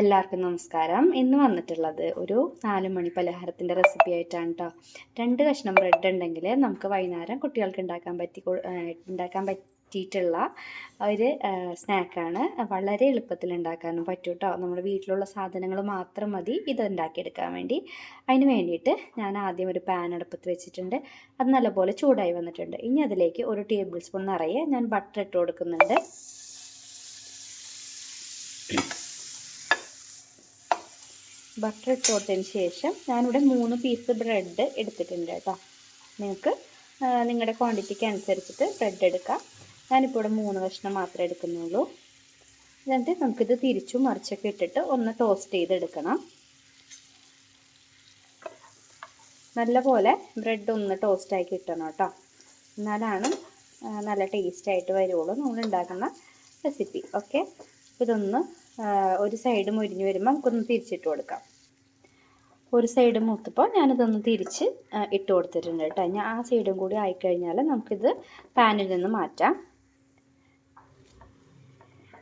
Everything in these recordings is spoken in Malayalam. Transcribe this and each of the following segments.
എല്ലാവർക്കും നമസ്കാരം. ഇന്ന് വന്നിട്ടുള്ളത് ഒരു നാല് മണി പലഹാരത്തിന്റെ റെസിപ്പി ആയിട്ടാണ് കേട്ടോ രണ്ട് കഷ്ണം ബ്രെഡ് ഉണ്ടെങ്കിൽ നമുക്ക് വൈകുന്നേരം കുട്ടികൾക്ക് ഉണ്ടാക്കാൻ പറ്റി ഉണ്ടാക്കാൻ പറ്റിയിട്ടുള്ള ഒരു സ്നാക്കാണ് വളരെ എളുപ്പത്തിൽ ഉണ്ടാക്കാനും പറ്റും കേട്ടോ നമ്മുടെ വീട്ടിലുള്ള സാധനങ്ങൾ മാത്രം മതി ഇത് ഉണ്ടാക്കിയെടുക്കാൻ വേണ്ടി. അതിന് വേണ്ടിയിട്ട് ഞാൻ ആദ്യം ഒരു പാൻ അടുപ്പത്ത് വെച്ചിട്ടുണ്ട്. അത് നല്ലപോലെ ചൂടായി വന്നിട്ടുണ്ട്. ഇനി അതിലേക്ക് ഒരു ടേബിൾ സ്പൂൺ നിറയെ ഞാൻ ബട്ടർ ഇട്ട് കൊടുക്കുന്നുണ്ട്. ബട്ടർ ഇട്ട് കൊടുത്തതിന് ശേഷം ഞാനിവിടെ മൂന്ന് പീസ് ബ്രെഡ് എടുത്തിട്ടുണ്ട് കേട്ടോ. നിങ്ങൾക്ക് നിങ്ങളുടെ ക്വാണ്ടിറ്റിക്ക് അനുസരിച്ചിട്ട് ബ്രെഡ് എടുക്കാം. ഞാനിപ്പോൾ ഇവിടെ മൂന്ന് കഷ്ണം മാത്രമേ എടുക്കുന്നുള്ളൂ. എന്നിട്ട് നമുക്കിത് തിരിച്ചും മറിച്ചൊക്കെ ഇട്ടിട്ട് ഒന്ന് ടോസ്റ്റ് ചെയ്തെടുക്കണം. നല്ലപോലെ ബ്രെഡ് ഒന്ന് ടോസ്റ്റായി കിട്ടണം കേട്ടോ. എന്നാലാണ് നല്ല ടേസ്റ്റായിട്ട് വരുള്ളൂ. നമ്മൾ ഉണ്ടാക്കുന്ന റെസിപ്പി ഓക്കെ ഇതൊന്ന് ഒരു സൈഡ് മുരിഞ്ഞ് വരുമ്പോൾ നമുക്കൊന്ന് തിരിച്ചിട്ട് കൊടുക്കാം. ഒരു സൈഡ് മൂത്തപ്പോൾ ഞാനിതൊന്ന് തിരിച്ച് ഇട്ട് കൊടുത്തിട്ടുണ്ട് കേട്ടോ. ഞാൻ ആ സൈഡും കൂടി ആയിക്കഴിഞ്ഞാൽ നമുക്കിത് പാനിൽ നിന്ന് മാറ്റാം.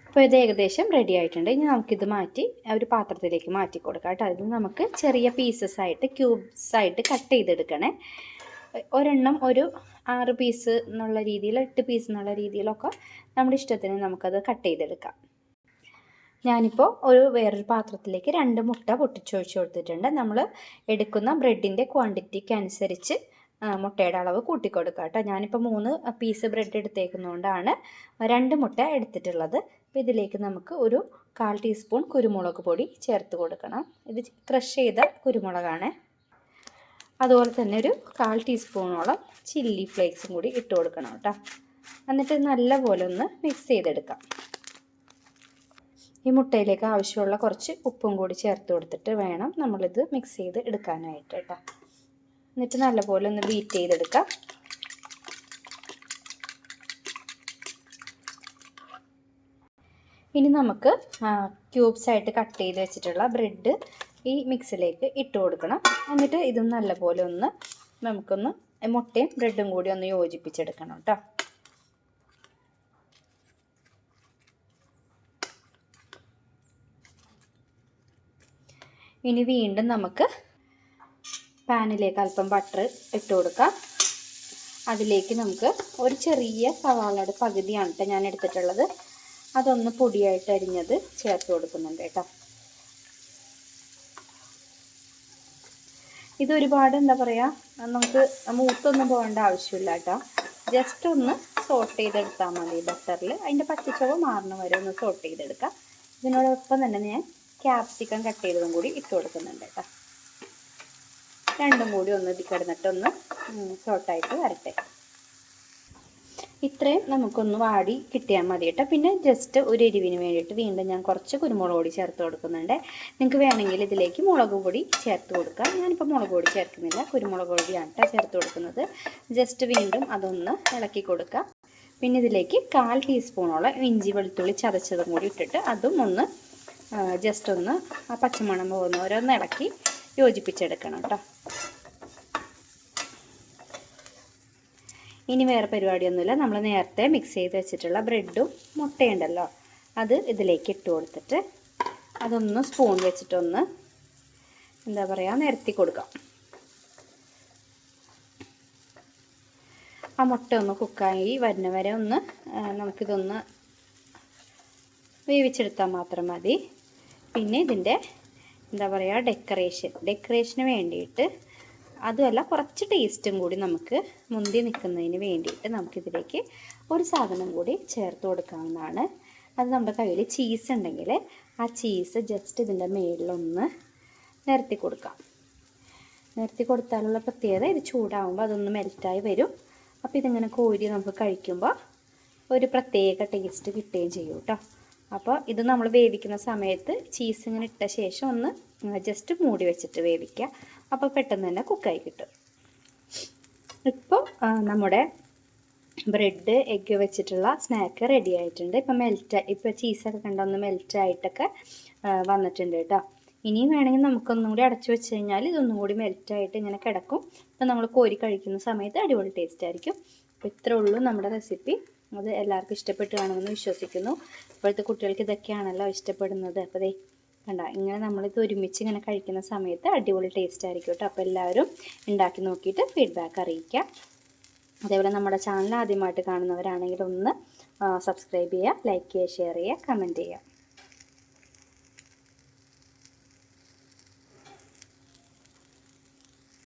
അപ്പോൾ ഇത് ഏകദേശം റെഡി ആയിട്ടുണ്ട്. ഇനി നമുക്കിത് മാറ്റി ഒരു പാത്രത്തിലേക്ക് മാറ്റി കൊടുക്കാം കേട്ടോ. അതിൽ നമുക്ക് ചെറിയ പീസസ് ആയിട്ട് ക്യൂബ്സ് ആയിട്ട് കട്ട് ചെയ്തെടുക്കണേ. ഒരെണ്ണം ഒരു ആറ് പീസ് എന്നുള്ള രീതിയിൽ എട്ട് പീസ് എന്നുള്ള രീതിയിലൊക്കെ നമ്മുടെ ഇഷ്ടത്തിന് നമുക്കത് കട്ട് ചെയ്തെടുക്കാം. ഞാനിപ്പോൾ ഒരു വേറൊരു പാത്രത്തിലേക്ക് രണ്ട് മുട്ട പൊട്ടിച്ചൊഴിച്ച് കൊടുത്തിട്ടുണ്ട്. നമ്മൾ എടുക്കുന്ന ബ്രെഡിന്റെ ക്വാണ്ടിറ്റിക്ക് അനുസരിച്ച് മുട്ടയുടെ അളവ് കൂട്ടിക്കൊടുക്കുക കേട്ടോ. ഞാനിപ്പോൾ മൂന്ന് പീസ് ബ്രെഡ് എടുത്തേക്കുന്നതുകൊണ്ടാണ് രണ്ട് മുട്ട എടുത്തിട്ടുള്ളത്. അപ്പോൾ ഇതിലേക്ക് നമുക്ക് ഒരു കാൽ ടീസ്പൂൺ കുരുമുളക് പൊടി ചേർത്ത് കൊടുക്കണം. ഇത് ക്രഷ് ചെയ്ത കുരുമുളകാണ്. അതുപോലെ തന്നെ ഒരു കാൽ ടീസ്പൂണോളം ചില്ലി ഫ്ലേക്സും കൂടി ഇട്ട് കൊടുക്കണം കേട്ടോ. എന്നിട്ട് നല്ലപോലെ ഒന്ന് മിക്സ് ചെയ്തെടുക്കാം. ഈ മുട്ടയിലേക്ക് ആവശ്യമുള്ള കുറച്ച് ഉപ്പും കൂടി ചേർത്ത് കൊടുത്തിട്ട് വേണം നമ്മളിത് മിക്സ് ചെയ്ത് എടുക്കാനായിട്ട് കേട്ടോ. എന്നിട്ട് നല്ലപോലെ ഒന്ന് ബീറ്റ് ചെയ്തെടുക്കാം. ഇനി നമുക്ക് ക്യൂബ്സ് ആയിട്ട് കട്ട് ചെയ്ത് വെച്ചിട്ടുള്ള ബ്രെഡ് ഈ മിക്സിലേക്ക് ഇട്ട് കൊടുക്കണം. എന്നിട്ട് ഇതും നല്ലപോലെ ഒന്ന് നമുക്കൊന്ന് മുട്ടയും ബ്രെഡും കൂടി ഒന്ന് യോജിപ്പിച്ചെടുക്കണം കേട്ടോ. ഇനി വീണ്ടും നമുക്ക് പാനിലേക്ക് അല്പം ബട്ടർ ഇട്ട് കൊടുക്കാം. അതിലേക്ക് നമുക്ക് ഒരു ചെറിയ സവാളയുടെ പകുതിയാണ് കേട്ടോ ഞാൻ എടുത്തിട്ടുള്ളത്. അതൊന്ന് പൊടിയായിട്ട് അരിഞ്ഞത് ചേർത്ത് കൊടുക്കുന്നുണ്ട് കേട്ടോ ഇത് ഒരുപാട് എന്താ പറയുക നമുക്ക് മൂത്തൊന്നും പോകേണ്ട ആവശ്യമില്ല കേട്ടോ ജസ്റ്റ് ഒന്ന് സോട്ട് ചെയ്തെടുത്താൽ മതി ബട്ടറിൽ അതിന്റെ പച്ചച്ചവ് മാറുന്ന വരെ ഒന്ന് സോട്ട് ചെയ്തെടുക്കാം. ഇതിനോടൊപ്പം തന്നെ ഞാൻ ക്യാപ്സിക്കം കട്ട് ചെയ്തതും കൂടി ഇട്ട് കൊടുക്കുന്നുണ്ട് കേട്ടോ രണ്ടും കൂടി ഒന്ന് ഇതിൽ കിടന്നിട്ടൊന്ന് ഷോർട്ടായിട്ട് വരട്ടെ. ഇത്രയും നമുക്കൊന്ന് വാടി കിട്ടിയാൽ മതി കേട്ടോ പിന്നെ ജസ്റ്റ് ഒരു എരിവിന് വേണ്ടിയിട്ട് വീണ്ടും ഞാൻ കുറച്ച് കുരുമുളക് പൊടി ചേർത്ത് കൊടുക്കുന്നുണ്ട്. നിങ്ങൾക്ക് വേണമെങ്കിൽ ഇതിലേക്ക് മുളക് പൊടി ചേർത്ത് കൊടുക്കാം. ഞാനിപ്പോൾ മുളക് പൊടി ചേർക്കുന്നില്ല. കുരുമുളക് പൊടിയാണ് കേട്ടോ ചേർത്ത് കൊടുക്കുന്നത്. ജസ്റ്റ് വീണ്ടും അതൊന്ന് ഇളക്കി കൊടുക്കാം. പിന്നെ ഇതിലേക്ക് കാൽ ടീസ്പൂണോളം ഇഞ്ചി വെളുത്തുള്ളി ചതച്ചതും കൂടി ഇട്ടിട്ട് അതും ഒന്ന് ജസ്റ്റ് ഒന്ന് ആ പച്ചമണം പോകുന്ന ഓരോന്ന് ഇളക്കി യോജിപ്പിച്ചെടുക്കണം കേട്ടോ ഇനി വേറെ പരിപാടിയൊന്നുമില്ല. നമ്മൾ നേരത്തെ മിക്സ് ചെയ്ത് വെച്ചിട്ടുള്ള ബ്രെഡും മുട്ടയുണ്ടല്ലോ. അത് ഇതിലേക്ക് ഇട്ട് കൊടുത്തിട്ട് അതൊന്ന് സ്പൂൺ വെച്ചിട്ടൊന്ന് എന്താ പറയുക നിരത്തി കൊടുക്കാം. ആ മുട്ട ഒന്ന് കുക്കായി വരുന്ന വരെ ഒന്ന് നമുക്കിതൊന്ന് വേവിച്ചെടുത്താൽ മാത്രം മതി. പിന്നെ ഇതിന്റെ എന്താ പറയുക ഡെക്കറേഷൻ ഡെക്കറേഷന് വേണ്ടിയിട്ട് അതുമല്ല കുറച്ച് ടേസ്റ്റും കൂടി നമുക്ക് മുന്തി നിൽക്കുന്നതിന് വേണ്ടിയിട്ട് നമുക്കിതിലേക്ക് ഒരു സാധനം കൂടി ചേർത്ത് കൊടുക്കാവുന്നതാണ്. അത് നമ്മുടെ കയ്യിൽ ചീസ് ഉണ്ടെങ്കിൽ ആ ചീസ് ജസ്റ്റ് ഇതിന്റെ മേളിലൊന്ന് നിരത്തി കൊടുക്കാം. നിരത്തി കൊടുത്താലുള്ള പ്രത്യേകത ഇത് ചൂടാവുമ്പോൾ അതൊന്ന് മെൽറ്റായി വരും. അപ്പോൾ ഇതിങ്ങനെ കോരി നമുക്ക് കഴിക്കുമ്പോൾ ഒരു പ്രത്യേക ടേസ്റ്റ് കിട്ടുകയും ചെയ്യും കേട്ടോ. അപ്പോൾ ഇത് നമ്മൾ വേവിക്കുന്ന സമയത്ത് ചീസ് ഇങ്ങനെ ഇട്ട ശേഷം ഒന്ന് ജസ്റ്റ് മൂടി വെച്ചിട്ട് വേവിക്കുക. അപ്പോൾ പെട്ടെന്ന് തന്നെ കുക്കായി കിട്ടും. ഇപ്പോൾ നമ്മുടെ ബ്രെഡ് എഗ്ഗ് വെച്ചിട്ടുള്ള സ്നാക്ക് റെഡി ആയിട്ടുണ്ട്. ഇപ്പം മെൽറ്റ് ഇപ്പോൾ ചീസൊക്കെ കണ്ട? ഒന്ന് മെൽറ്റ് ആയിട്ടൊക്കെ വന്നിട്ടുണ്ട് കേട്ടോ. ഇനിയും വേണമെങ്കിൽ നമുക്കൊന്നും കൂടി അടച്ചു വെച്ച് കഴിഞ്ഞാൽ ഇതൊന്നും കൂടി മെൽറ്റ് ആയിട്ട് ഇങ്ങനെ കിടക്കും. അപ്പം നമ്മൾ കോരി കഴിക്കുന്ന സമയത്ത് അടിപൊളി ടേസ്റ്റ് ആയിരിക്കും. അപ്പോൾ ഇത്രേ ഉള്ളൂ നമ്മുടെ റെസിപ്പി അത് എല്ലാവർക്കും ഇഷ്ടപ്പെട്ട് കാണുമെന്ന് വിശ്വസിക്കുന്നു. ഇപ്പോഴത്തെ കുട്ടികൾക്ക് ഇതൊക്കെയാണല്ലോ ഇഷ്ടപ്പെടുന്നത്. അപ്പോൾ ദേ കണ്ട ഇങ്ങനെ നമ്മളിത് ഒരുമിച്ച് ഇങ്ങനെ കഴിക്കുന്ന സമയത്ത് അടിപൊളി ടേസ്റ്റ് ആയിരിക്കും കേട്ടോ. അപ്പോൾ എല്ലാവരും ഉണ്ടാക്കി നോക്കിയിട്ട് ഫീഡ്ബാക്ക് അറിയിക്കുക അതേപോലെ നമ്മുടെ ചാനൽ ആദ്യമായിട്ട് കാണുന്നവരാണെങ്കിൽ ഒന്ന് സബ്സ്ക്രൈബ് ചെയ്യുക ലൈക്ക് ചെയ്യുക ഷെയർ ചെയ്യുക കമന്റ് ചെയ്യുക.